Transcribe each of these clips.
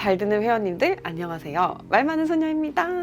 잘 듣는 회원님들 안녕하세요. 말 많은 소녀입니다.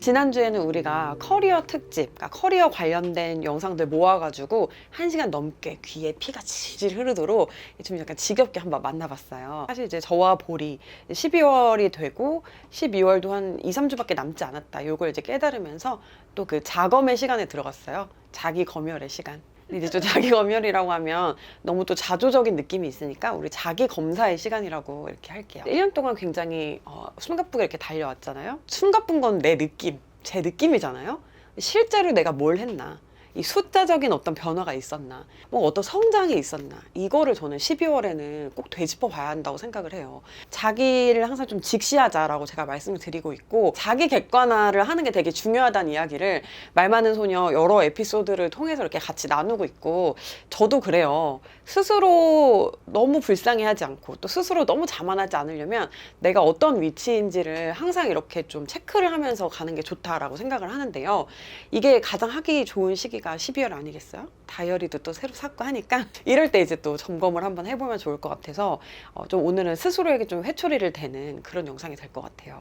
지난주에는 우리가 커리어 특집, 그러니까 커리어 관련된 영상들 모아가지고 한 시간 넘게 귀에 피가 질질 흐르도록 좀 약간 지겹게 한번 만나봤어요. 사실 이제 저와 볼이 12월이 되고 12월도 한 2, 3주밖에 남지 않았다. 요걸 이제 깨달으면서 또그 자검의 시간에 들어갔어요. 자기 검열의 시간. 이제 또 자기 검열이라고 하면 너무 또 자조적인 느낌이 있으니까 우리 자기 검사의 시간이라고 이렇게 할게요. 1년 동안 굉장히 어, 숨가쁘게 이렇게 달려왔잖아요. 숨가쁜 건 내 느낌, 제 느낌이잖아요. 실제로 내가 뭘 했나. 이 숫자적인 어떤 변화가 있었나, 뭐 어떤 성장이 있었나, 이거를 저는 12월에는 꼭 되짚어 봐야 한다고 생각을 해요. 자기를 항상 좀 직시하자라고 제가 말씀을 드리고 있고, 자기 객관화를 하는 게 되게 중요하다는 이야기를 말 많은 소녀 여러 에피소드를 통해서 이렇게 같이 나누고 있고, 저도 그래요. 스스로 너무 불쌍해 하지 않고, 또 스스로 너무 자만하지 않으려면 내가 어떤 위치인지를 항상 이렇게 좀 체크를 하면서 가는 게 좋다라고 생각을 하는데요. 이게 가장 하기 좋은 시기 가 12월 아니겠어요? 다이어리도 또 새로 샀고 하니까 이럴 때 이제 또 점검을 한번 해보면 좋을 것 같아서 어, 좀 오늘은 스스로에게 좀 회초리를 대는 그런 영상이 될 것 같아요.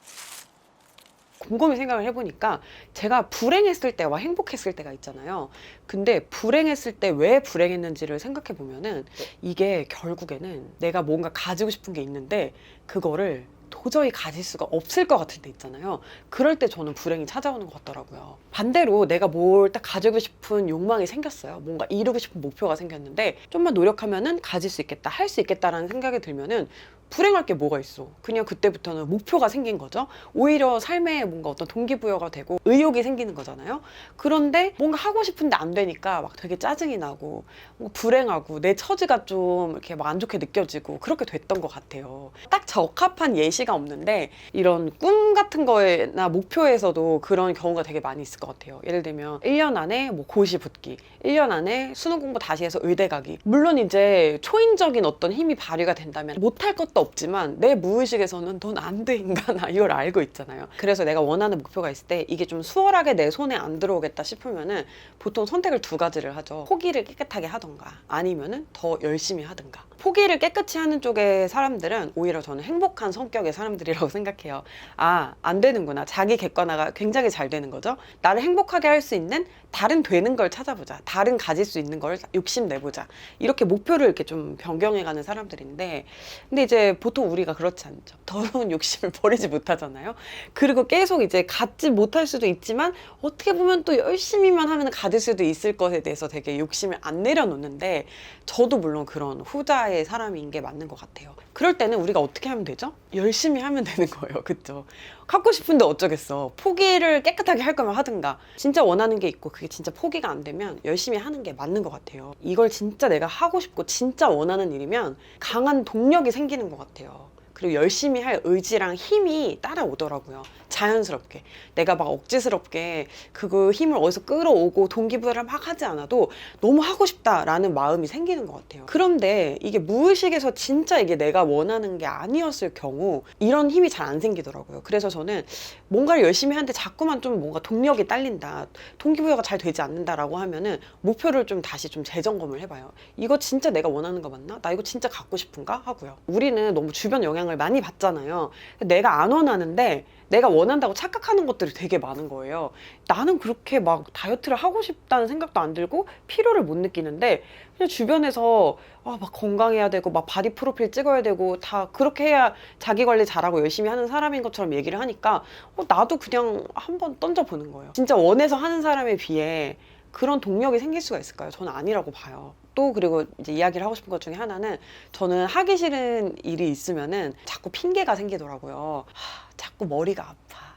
곰곰이 생각을 해보니까 제가 불행했을 때와 행복했을 때가 있잖아요. 근데 불행했을 때 왜 불행했는지를 생각해 보면은 이게 결국에는 내가 뭔가 가지고 싶은 게 있는데 그거를 도저히 가질 수가 없을 것 같은 데 있잖아요. 그럴 때 저는 불행이 찾아오는 것 같더라고요. 반대로 내가 뭘 딱 가지고 싶은 욕망이 생겼어요. 뭔가 이루고 싶은 목표가 생겼는데 좀만 노력하면은 가질 수 있겠다, 할 수 있겠다라는 생각이 들면은 불행할 게 뭐가 있어. 그냥 그때부터는 목표가 생긴 거죠. 오히려 삶에 뭔가 어떤 동기부여가 되고 의욕이 생기는 거잖아요. 그런데 뭔가 하고 싶은데 안 되니까 막 되게 짜증이 나고 불행하고 내 처지가 좀 이렇게 막 안 좋게 느껴지고 그렇게 됐던 것 같아요. 딱 적합한 예시 가 없는데 이런 꿈 같은 거에나 목표에서도 그런 경우가 되게 많이 있을 것 같아요. 예를 들면 1년 안에 뭐 고시 붙기, 1년 안에 수능 공부 다시 해서 의대 가기. 물론 이제 초인적인 어떤 힘이 발휘가 된다면 못할 것도 없지만 내 무의식에서는 넌 안 돼 인간아 이걸 알고 있잖아요. 그래서 내가 원하는 목표가 있을 때 이게 좀 수월하게 내 손에 안 들어오겠다 싶으면은 보통 선택을 두 가지를 하죠. 포기를 깨끗하게 하던가 아니면은 더 열심히 하든가. 포기를 깨끗이 하는 쪽의 사람들은 오히려 저는 행복한 성격의 사람들이라고 생각해요. 아, 안 되는구나. 자기 객관화가 굉장히 잘 되는 거죠. 나를 행복하게 할 수 있는 다른 되는 걸 찾아보자. 다른 가질 수 있는 걸 욕심 내보자. 이렇게 목표를 이렇게 좀 변경해가는 사람들인데, 근데 이제 보통 우리가 그렇지 않죠. 더러운 욕심을 버리지 못하잖아요. 그리고 계속 이제 갖지 못할 수도 있지만, 어떻게 보면 또 열심히만 하면 가질 수도 있을 것에 대해서 되게 욕심을 안 내려놓는데, 저도 물론 그런 후자의 사람인 게 맞는 것 같아요. 그럴 때는 우리가 어떻게 하면 되죠? 열심히 하면 되는 거예요. 그쵸? 갖고 싶은데 어쩌겠어. 포기를 깨끗하게 할 거면 하든가. 진짜 원하는 게 있고 그게 진짜 포기가 안 되면 열심히 하는 게 맞는 것 같아요. 이걸 진짜 내가 하고 싶고 진짜 원하는 일이면 강한 동력이 생기는 것 같아요. 그리고 열심히 할 의지랑 힘이 따라오더라고요. 자연스럽게. 내가 막 억지스럽게 그거 힘을 어디서 끌어오고 동기부여를 막 하지 않아도 너무 하고 싶다라는 마음이 생기는 것 같아요. 그런데 이게 무의식에서 진짜 이게 내가 원하는 게 아니었을 경우 이런 힘이 잘 안 생기더라고요. 그래서 저는 뭔가를 열심히 하는데 자꾸만 좀 뭔가 동력이 딸린다. 동기부여가 잘 되지 않는다라고 하면은 목표를 좀 다시 좀 재점검을 해봐요. 이거 진짜 내가 원하는 거 맞나? 나 이거 진짜 갖고 싶은가? 하고요. 우리는 너무 주변 영향 을 많이 받잖아요. 내가 안 원하는데 내가 원한다고 착각하는 것들이 되게 많은 거예요. 나는 그렇게 막 다이어트를 하고 싶다는 생각도 안 들고 필요를 못 느끼는데 그냥 주변에서 아, 막 건강해야 되고 막 바디 프로필 찍어야 되고 다 그렇게 해야 자기 관리 잘하고 열심히 하는 사람인 것처럼 얘기를 하니까 어, 나도 그냥 한번 던져 보는 거예요. 진짜 원해서 하는 사람에 비해 그런 동력이 생길 수가 있을까요? 저는 아니라고 봐요. 또 그리고 이제 이야기를 하고 싶은 것 중에 하나는 저는 하기 싫은 일이 있으면은 자꾸 핑계가 생기더라고요. 하, 자꾸 머리가 아파.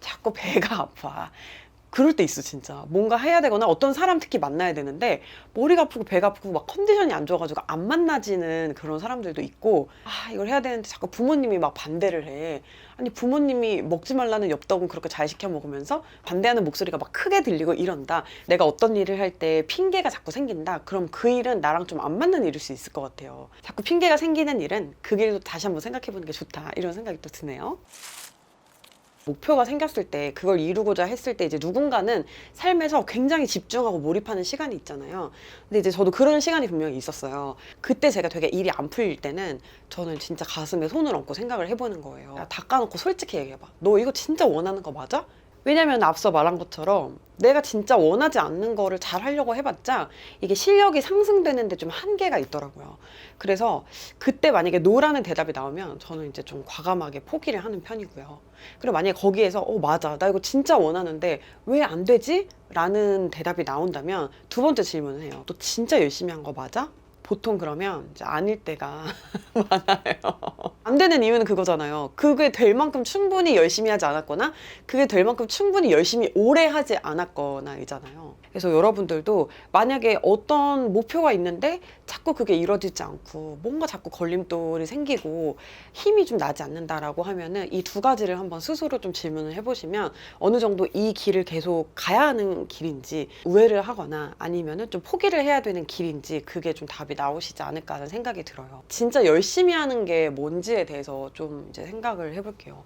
자꾸 배가 아파. 그럴 때 있어 진짜. 뭔가 해야 되거나 어떤 사람 특히 만나야 되는데 머리가 아프고 배가 아프고 막 컨디션이 안 좋아가지고 안 만나지는 그런 사람들도 있고 아 이걸 해야 되는데 자꾸 부모님이 막 반대를 해. 아니 부모님이 먹지 말라는 엽떡은 그렇게 잘 시켜 먹으면서 반대하는 목소리가 막 크게 들리고 이런다. 내가 어떤 일을 할 때 핑계가 자꾸 생긴다. 그럼 그 일은 나랑 좀 안 맞는 일일 수 있을 것 같아요. 자꾸 핑계가 생기는 일은 그 길도 다시 한번 생각해 보는 게 좋다. 이런 생각이 또 드네요 목표가 생겼을 때 그걸 이루고자 했을 때 이제 누군가는 삶에서 굉장히 집중하고 몰입하는 시간이 있잖아요. 근데 이제 저도 그런 시간이 분명히 있었어요. 그때 제가 되게 일이 안 풀릴 때는 저는 진짜 가슴에 손을 얹고 생각을 해보는 거예요. 야, 닦아놓고 솔직히 얘기해봐. 너 이거 진짜 원하는 거 맞아? 왜냐면 앞서 말한 것처럼 내가 진짜 원하지 않는 거를 잘 하려고 해봤자 이게 실력이 상승되는데 좀 한계가 있더라고요. 그래서 그때 만약에 노라는 대답이 나오면 저는 이제 좀 과감하게 포기를 하는 편이고요. 그리고 만약에 거기에서 어 맞아 나 이거 진짜 원하는데 왜 안 되지? 라는 대답이 나온다면 두 번째 질문을 해요. 너 진짜 열심히 한 거 맞아? 보통 그러면 이제 아닐 때가 많아요. 안 되는 이유는 그거잖아요. 그게 될 만큼 충분히 열심히 하지 않았거나 그게 될 만큼 충분히 열심히 오래 하지 않았거나이잖아요. 그래서 여러분들도 만약에 어떤 목표가 있는데 자꾸 그게 이루어지지 않고 뭔가 자꾸 걸림돌이 생기고 힘이 좀 나지 않는다라고 하면은 이 두 가지를 한번 스스로 좀 질문을 해보시면 어느 정도 이 길을 계속 가야 하는 길인지 우회를 하거나 아니면은 좀 포기를 해야 되는 길인지 그게 좀 답이 나오시지 않을까 하는 생각이 들어요. 진짜 열심히 하는 게 뭔지에 대해서 좀 이제 생각을 해볼게요.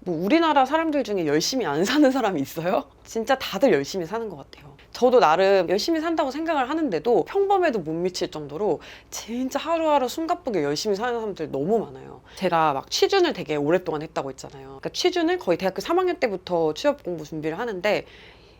뭐 우리나라 사람들 중에 열심히 안 사는 사람이 있어요? 진짜 다들 열심히 사는 것 같아요. 저도 나름 열심히 산다고 생각을 하는데도 평범해도 못 미칠 정도로 진짜 하루하루 숨가쁘게 열심히 사는 사람들 너무 많아요. 제가 막 취준을 되게 오랫동안 했다고 했잖아요. 그러니까 취준을 거의 대학교 3학년 때부터 취업 공부 준비를 하는데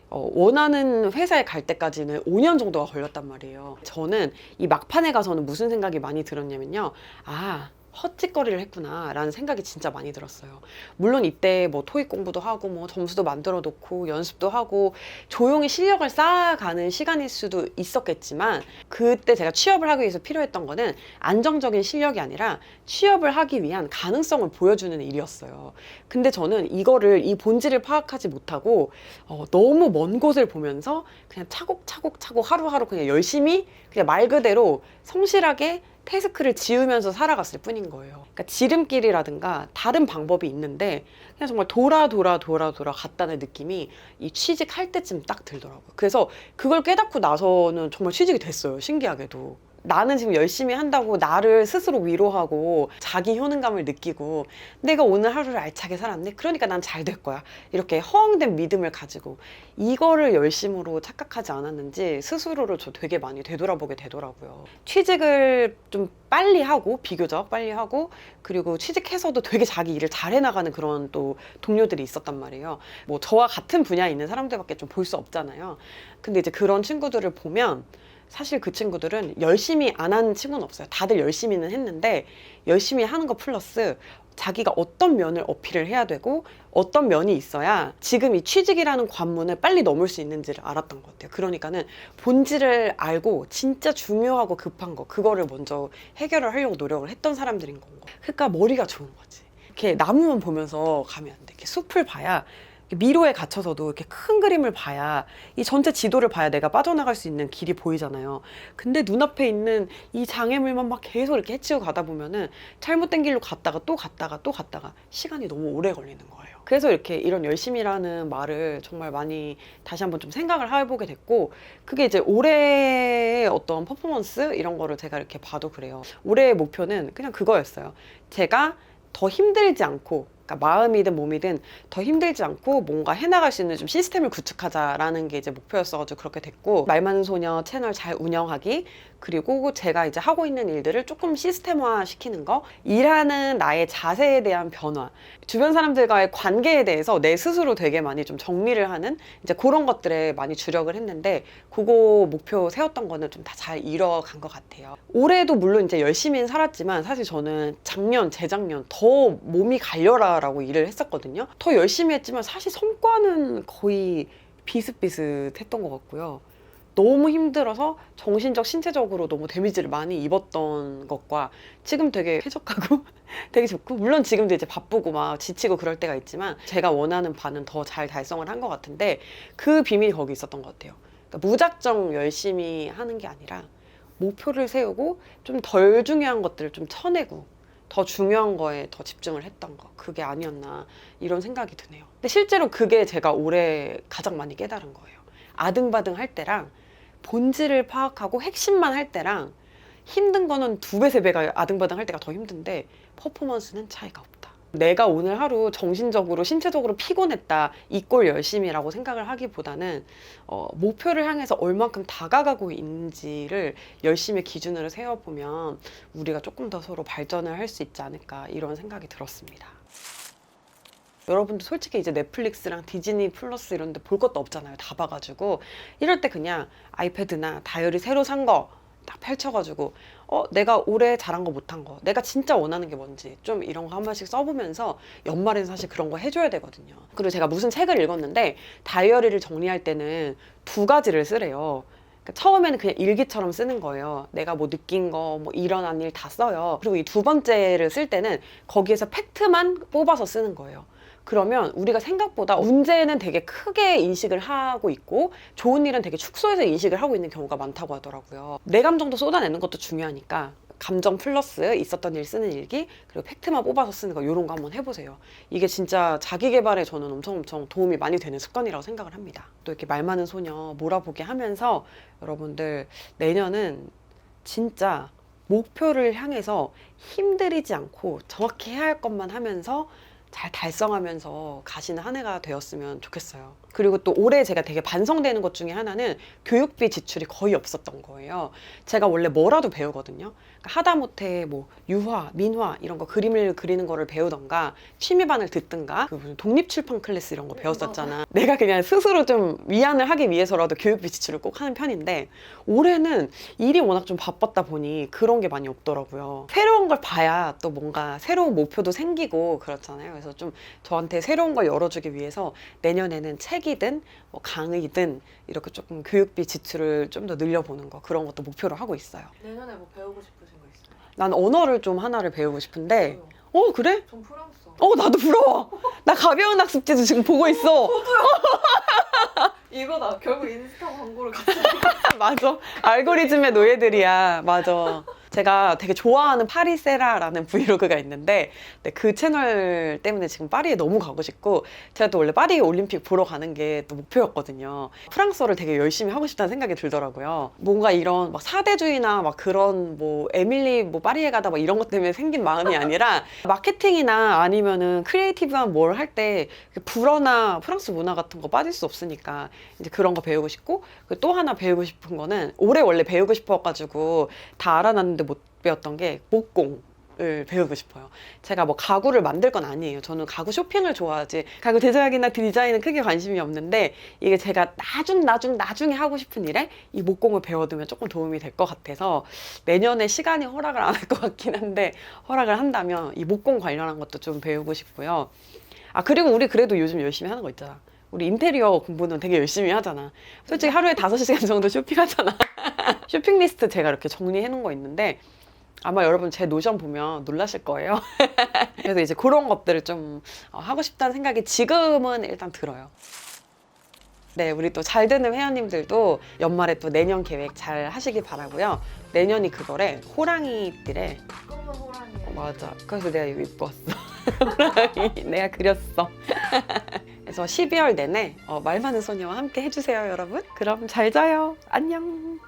어, 원하는 회사에 갈 때까지는 5년 정도가 걸렸단 말이에요. 저는 이 막판에 가서는 무슨 생각이 많이 들었냐면요. 아, 헛짓거리를 했구나 라는 생각이 진짜 많이 들었어요. 물론 이때 뭐 토익 공부도 하고 뭐 점수도 만들어 놓고 연습도 하고 조용히 실력을 쌓아가는 시간일 수도 있었겠지만 그때 제가 취업을 하기 위해서 필요했던 거는 안정적인 실력이 아니라 취업을 하기 위한 가능성을 보여주는 일이었어요. 근데 저는 이거를 이 본질을 파악하지 못하고 어, 너무 먼 곳을 보면서 그냥 차곡차곡 차곡 하루하루 그냥 열심히 그냥 말 그대로 성실하게 태스크를 지으면서 살아갔을 뿐인 거예요. 그러니까 지름길이라든가 다른 방법이 있는데 그냥 정말 돌아 돌아 돌아 돌아 갔다는 느낌이 이 취직할 때쯤 딱 들더라고요. 그래서 그걸 깨닫고 나서는 정말 취직이 됐어요. 신기하게도. 나는 지금 열심히 한다고 나를 스스로 위로하고 자기 효능감을 느끼고 내가 오늘 하루를 알차게 살았네. 그러니까 난 잘 될 거야. 이렇게 허황된 믿음을 가지고 이거를 열심으로 착각하지 않았는지 스스로를 저 되게 많이 되돌아보게 되더라고요. 취직을 좀 빨리 하고 비교적 빨리 하고 그리고 취직해서도 되게 자기 일을 잘 해나가는 그런 또 동료들이 있었단 말이에요. 뭐 저와 같은 분야에 있는 사람들밖에 좀 볼 수 없잖아요. 근데 이제 그런 친구들을 보면 사실 그 친구들은 열심히 안 하는 친구는 없어요. 다들 열심히는 했는데 열심히 하는 거 플러스 자기가 어떤 면을 어필을 해야 되고 어떤 면이 있어야 지금 이 취직이라는 관문을 빨리 넘을 수 있는지를 알았던 것 같아요. 그러니까는 본질을 알고 진짜 중요하고 급한 거 그거를 먼저 해결을 하려고 노력을 했던 사람들인 건 거. 그러니까 머리가 좋은 거지. 이렇게 나무만 보면서 가면 안 돼. 이렇게 숲을 봐야 미로에 갇혀서도 이렇게 큰 그림을 봐야 이 전체 지도를 봐야 내가 빠져나갈 수 있는 길이 보이잖아요. 근데 눈앞에 있는 이 장애물만 막 계속 이렇게 해치고 가다 보면은 잘못된 길로 갔다가 또 갔다가 또 갔다가 시간이 너무 오래 걸리는 거예요. 그래서 이렇게 이런 열심이라는 말을 정말 많이 다시 한번 좀 생각을 해보게 됐고 그게 이제 올해의 어떤 퍼포먼스 이런 거를 제가 이렇게 봐도 그래요. 올해의 목표는 그냥 그거였어요. 제가 더 힘들지 않고 그러니까 마음이든 몸이든 더 힘들지 않고 뭔가 해나갈 수 있는 좀 시스템을 구축하자라는 게 이제 목표였어가지고 그렇게 됐고 말 많은 소녀 채널 잘 운영하기 그리고 제가 이제 하고 있는 일들을 조금 시스템화 시키는 거 일하는 나의 자세에 대한 변화 주변 사람들과의 관계에 대해서 내 스스로 되게 많이 좀 정리를 하는 이제 그런 것들에 많이 주력을 했는데 그거 목표 세웠던 거는 좀 다 잘 이뤄간 것 같아요 올해도 물론 이제 열심히 살았지만 사실 저는 작년 재작년 더 몸이 갈려라 라고 일을 했었거든요. 더 열심히 했지만 사실 성과는 거의 비슷비슷했던 것 같고요. 너무 힘들어서 정신적, 신체적으로 너무 데미지를 많이 입었던 것과 지금 되게 쾌적하고 되게 좋고 물론 지금도 이제 바쁘고 막 지치고 그럴 때가 있지만 제가 원하는 바는 더 잘 달성을 한 것 같은데 그 비밀이 거기 있었던 것 같아요. 그러니까 무작정 열심히 하는 게 아니라 목표를 세우고 좀 덜 중요한 것들을 좀 쳐내고 더 중요한 거에 더 집중을 했던 거 그게 아니었나 이런 생각이 드네요. 근데 실제로 그게 제가 올해 가장 많이 깨달은 거예요. 아등바등 할 때랑 본질을 파악하고 핵심만 할 때랑 힘든 거는 두 배, 세 배가 아등바등 할 때가 더 힘든데 퍼포먼스는 차이가 없다. 내가 오늘 하루 정신적으로 신체적으로 피곤했다 이꼴 열심이라고 생각을 하기보다는 어, 목표를 향해서 얼만큼 다가가고 있는지를 열심히 기준으로 세워보면 우리가 조금 더 서로 발전을 할 수 있지 않을까 이런 생각이 들었습니다. 여러분도 솔직히 이제 넷플릭스랑 디즈니 플러스 이런 데 볼 것도 없잖아요. 다 봐가지고. 이럴 때 그냥 아이패드나 다이어리 새로 산 거 딱 펼쳐가지고, 어, 내가 올해 잘한 거 못한 거, 내가 진짜 원하는 게 뭔지 좀 이런 거 한 번씩 써보면서 연말에는 사실 그런 거 해줘야 되거든요. 그리고 제가 무슨 책을 읽었는데 다이어리를 정리할 때는 두 가지를 쓰래요. 그러니까 처음에는 그냥 일기처럼 쓰는 거예요. 내가 뭐 느낀 거, 뭐 일어난 일 다 써요. 그리고 이 두 번째를 쓸 때는 거기에서 팩트만 뽑아서 쓰는 거예요. 그러면 우리가 생각보다 문제는 되게 크게 인식을 하고 있고 좋은 일은 되게 축소해서 인식을 하고 있는 경우가 많다고 하더라고요. 내 감정도 쏟아내는 것도 중요하니까 감정 플러스 있었던 일 쓰는 일기 그리고 팩트만 뽑아서 쓰는 거 이런 거 한번 해보세요. 이게 진짜 자기 개발에 저는 엄청 엄청 도움이 많이 되는 습관이라고 생각을 합니다. 또 이렇게 말 많은 소녀 몰아보게 하면서 여러분들 내년은 진짜 목표를 향해서 힘들이지 않고 정확히 해야 할 것만 하면서 잘 달성하면서 가시는 한 해가 되었으면 좋겠어요. 그리고 또 올해 제가 되게 반성되는 것 중에 하나는 교육비 지출이 거의 없었던 거예요. 제가 원래 뭐라도 배우거든요. 하다못해 뭐 유화, 민화 이런 거 그림을 그리는 거를 배우던가 취미반을 듣든가 그 무슨 독립출판 클래스 이런 거 배웠었잖아. 내가 그냥 스스로 좀 위안을 하기 위해서라도 교육비 지출을 꼭 하는 편인데 올해는 일이 워낙 좀 바빴다 보니 그런 게 많이 없더라고요. 새로운 걸 봐야 또 뭔가 새로운 목표도 생기고 그렇잖아요. 그래서 좀 저한테 새로운 걸 열어주기 위해서 내년에는 책이든 뭐 강의든 이렇게 조금 교육비 지출을 좀 더 늘려보는 거 그런 것도 목표로 하고 있어요. 내년에 뭐 배우고 싶으신 있어요? 난 언어를 좀 하나를 배우고 싶은데 저요. 어 그래? 전 프랑스어. 어 나도 부러워. 나 가벼운 학습지도 지금 보고 있어. 이거다. 결국 인스타 광고를 같이. 맞아. 알고리즘의 노예들이야. 맞아. 제가 되게 좋아하는 파리세라라는 브이로그가 있는데 네, 그 채널 때문에 지금 파리에 너무 가고 싶고 제가 또 원래 파리 올림픽 보러 가는 게 또 목표였거든요. 프랑스어를 되게 열심히 하고 싶다는 생각이 들더라고요. 뭔가 이런 막 사대주의나 막 그런 뭐 에밀리 뭐 파리에 가다 막 이런 것 때문에 생긴 마음이 아니라 마케팅이나 아니면은 크리에이티브한 뭘 할 때 불어나 프랑스 문화 같은 거 빠질 수 없으니까 이제 그런 거 배우고 싶고 그또 하나 배우고 싶은 거는 올해 원래 배우고 싶어가지고 다 알아놨는데 못 배웠던 게 목공. 을 배우고 싶어요. 제가 뭐 가구를 만들 건 아니에요. 저는 가구 쇼핑을 좋아하지 가구 제작이나 디자인은 크게 관심이 없는데 이게 제가 나중 나중 나중에 하고 싶은 일에 이 목공을 배워두면 조금 도움이 될 것 같아서 내년에 시간이 허락을 안 할 것 같긴 한데 허락을 한다면 이 목공 관련한 것도 좀 배우고 싶고요. 아 그리고 우리 그래도 요즘 열심히 하는 거 있잖아. 우리 인테리어 공부는 되게 열심히 하잖아. 솔직히 하루에 다섯 시간 정도 쇼핑하잖아. 쇼핑 리스트 제가 이렇게 정리해 놓은 거 있는데 아마 여러분 제 노션 보면 놀라실 거예요. 그래서 이제 그런 것들을 좀 어, 하고 싶다는 생각이 지금은 일단 들어요. 네, 우리 또 잘 되는 회원님들도 연말에 또 내년 계획 잘 하시길 바라고요. 내년이 그거래. 호랑이들의 검은 호랑이. 어, 맞아. 그래서 내가 이거 입고 왔어. 호랑이. 내가 그렸어. 그래서 12월 내내 어, 말 많은 소녀와 함께 해주세요, 여러분. 그럼 잘 자요. 안녕.